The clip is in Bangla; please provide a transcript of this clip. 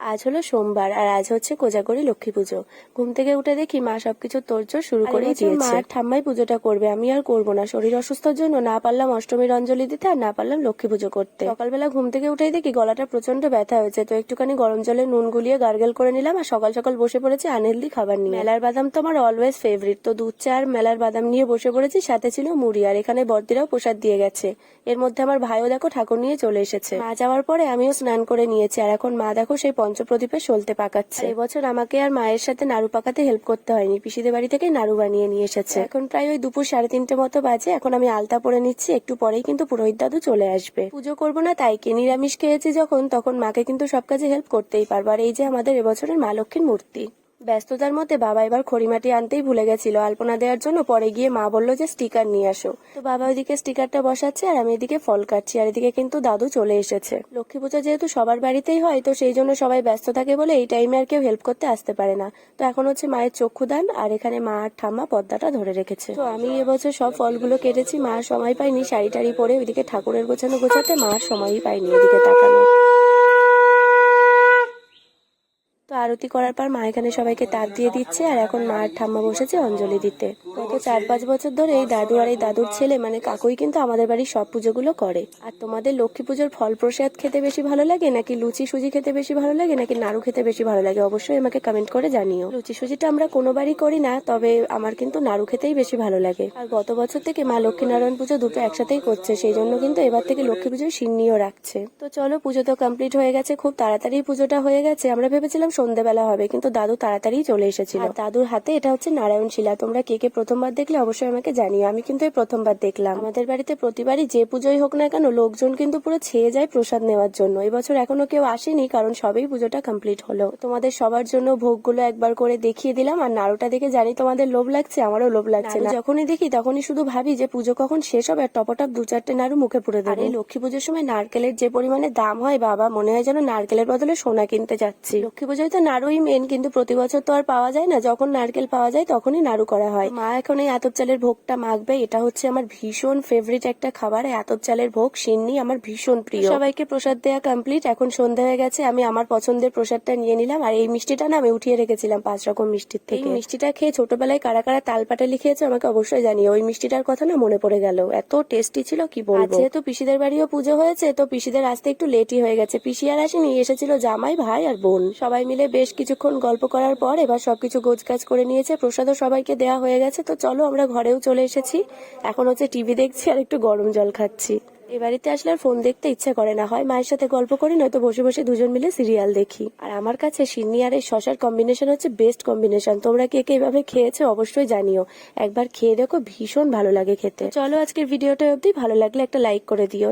আজ হলো সোমবার আর আজ হচ্ছে কোজাগরি লক্ষ্মী পুজো। ঘুম থেকে উঠে দেখি মা সবকিছু তোড়জোড় শুরু করে দিয়েছে। মা ঠাম্মাই পুজোটা করবে আমি আর করব না। শরীর অসুস্থর জন্য না পারলাম অষ্টমীর অঞ্জলি দিতে আর না পারলাম লক্ষ্মী পুজো করতে। সকালবেলা ঘুম থেকে উঠেই দেখি গলাটা প্রচণ্ড ব্যথা হয়েছে তো একটুখানি গরম জলে নুন গুলিয়ে গার্গেল করে নিলাম আর সকাল সকাল বসে পড়েছি আনহেলদি খাবার নিয়ে। মেলার বাদাম তো আমার অলওয়েজ ফেভারিট তো দুধ চা আর মেলার বাদাম নিয়ে বসে পড়েছি সাথে ছিল মুড়ি আর এখানে বর্দিরাও প্রসাদ দিয়ে গেছে। এর মধ্যে আমার ভাইও দেখো ঠাকুর নিয়ে চলে এসেছে। মা যাওয়ার পরে আমিও স্নান করে নিয়েছি আর এখন মা দেখো সেই পঞ্চপ্রদীপে সলতে পাকাচ্ছে। এবছর আমাকে আর মায়ের সাথে নাড়ু পাকাতে হেল্প করতে হয়নি। পিসিদের বাড়ি থেকে নাড়ু বানিয়ে নিয়ে এসেছে। এখন প্রায় ওই দুপুর সাড়ে তিনটে মতো বাজে। এখন আমি আলতা পরে নিচ্ছি। একটু পরেই কিন্তু পুরোহিত দাদু চলে আসবে। পুজো করব না তাই কি? নিরামিষ খেয়েছি যখন তখন মাকে কিন্তু সব কাজে হেল্প করতেই পারব। আর এই যে আমাদের এবছরের মা লক্ষ্মীর মূর্তি। ব্যস্ততার মধ্যে বাবা এবার খড়িমাটি আনতেই ভুলে গেছিল। আলপনা দেওয়ার জন্য পরে গিয়ে মা বলল যে, স্টিকার নিয়ে আসো। তো বাবা ওইদিকে স্টিকারটা বসাচ্ছে আর আমি এদিকে ফল কাটছি আর এদিকে কিন্তু দাদু চলে এসেছে। লক্ষ্মী পুজো যেহেতু সবার বাড়িতেই হয়, তো সেই জন্য সবাই ব্যস্ত থাকে বলে এই টাইমে আর কেউ হেল্প করতে আসতে পারে না। তো এখন হচ্ছে মায়ের চক্ষুদান আর এখানে মা আর ঠাম্মা পর্দাটা ধরে রেখেছে। তো আমি এবছর সব ফলগুলো কেটেছি, মা সময় পাইনি শাড়ি টাড়ি পরে ওইদিকে ঠাকুরের গোছানো গোছাতে মার সময়ই পাইনি এদিকে তাকানো তো আরতি করার পর মা এখানে সবাইকে তাপ দিয়ে দিচ্ছে আর এখন মা আর ঠাম্মা বসেছে অঞ্জলি দিতে। গত চার পাঁচ বছর ধরে এই দাদু আর এই দাদুর ছেলে মানে কাকুই কিন্তু আমাদের বাড়ির সব পুজোগুলো করে। আর তোমাদের লক্ষ্মী পুজোর ফল প্রসাদ খেতে বেশি ভালো লাগে নাকি লুচি সুজি খেতে বেশি ভালো লাগে নাকি নাড়ু খেতে বেশি ভালো লাগে? অবশ্যই আমাকে কমেন্ট করে জানিও। লুচি সুজিটা আমরা কোনো বাড়ি করি না, তবে আমার কিন্তু নাড়ু খেতেই বেশি ভালো লাগে। আর গত বছর থেকে মা লক্ষ্মীনারায়ণ পুজো দুটো একসাথেই করছে, সেই জন্য কিন্তু এবার থেকে লক্ষ্মী পুজোর সিন্নিও রাখছে। তো চলো পুজো তো কমপ্লিট হয়ে গেছে, খুব তাড়াতাড়ি পুজোটা হয়ে গেছে। আমরা ভেবেছিলাম সন্ধ্যেবেলা হবে কিন্তু দাদু তাড়াতাড়ি চলে এসেছিল। দাদুর হাতে এটা হচ্ছে নারায়ণ শিলা তোমরা কে কে প্রথমবার দেখলে অবশ্যই আমাকে জানিও। আমি কিন্তু এই প্রথমবার দেখলাম। আমাদের বাড়িতে প্রতিবারই যে পুজোই হোক না কেন লোকজন কিন্তু পুরো ছেয়ে যায় প্রসাদ নেওয়ার জন্য। এবছর এখনও কেউ আসেনি কারণ সবেই পুজোটা কমপ্লিট হলো। তোমাদের সবার জন্য ভোগগুলো একবার করে দেখিয়ে দিলাম আর নাড়ুটা দেখে জানি তোমাদের লোভ লাগছে আমারও লোভ লাগছে না। যখনই দেখি তখনই শুধু ভাবি যে পুজো কখন শেষ হবে আর টপটপ দু চারটে নাড়ু মুখে পুরে দেবো। এই লক্ষ্মী পুজোর সময় নারকেলের যে পরিমাণে দাম হয় বাবা মনে হয় যেন নারকেলের বদলে সোনা কিনতে যাচ্ছি। লক্ষ্মী পুজোয় তো নাড়ুই মেন কিন্তু প্রতি বছর তো আর পাওয়া যায় না। যখন নারকেল পাওয়া যায়, তখনই নাড়ু করা হয়। মা এখন এই আতপ চালের ভোগটা মাখবে। এটা হচ্ছে আমার ভীষণ ফেভারিট একটা খাবার। এই আতপ চালের ভোগ সিন্নি আমার ভীষণ প্রিয়। সবাইকে প্রসাদ দেওয়া কমপ্লিট এখন সন্ধ্যা হয়ে গেছে। আমি আমার পছন্দের প্রসাদটা নিয়ে নিলাম। আর এই মিষ্টিটা না আমি উঠিয়ে রেখেছিলাম পাঁচ রকম মিষ্টির থেকে। এই মিষ্টিটা খেয়ে ছোটবেলায় কারা কারা তালপাটা লিখিয়েছে আমাকে অবশ্যই জানিয়ে ওই মিষ্টিটার কথা না মনে পড়ে গেল। এত টেস্টি ছিল, কি বলব? যেহেতু পিসিদের বাড়িও পুজো হয়েছে, তো পিসিদের আসতে একটু লেটই হয়ে গেছে। পিসি আর আসেনি, এসেছিল জামাই, ভাই আর বোন। সবাই মিলে বেশ কিছুক্ষণ গল্প করার পর এবার সবকিছু গোছগাছ করে নিয়েছে। প্রসাদও সবাইকে দেওয়া হয়ে গেছে। তো চলো আমরা ঘরেও চলে এসেছি। এখন হচ্ছে টিভি দেখছি আর একটু গরম জল খাচ্ছি। এ বাড়িতে আসলে আর ফোন দেখতে ইচ্ছা করে না। হয় মায়ের সাথে গল্প করি, নয়তো বসে বসে দুজন মিলে সিরিয়াল দেখি। আর আমার কাছে সিন্নি আর এই শশার কম্বিনেশন হচ্ছে বেস্ট কম্বিনেশন তোমরা কে কে এভাবে খেয়েছো অবশ্যই জানিও। একবার খেয়ে দেখো, ভীষণ ভালো লাগে খেতে। চলো আজকের ভিডিওটা অবধি। ভালো লাগলে একটা লাইক করে দিও।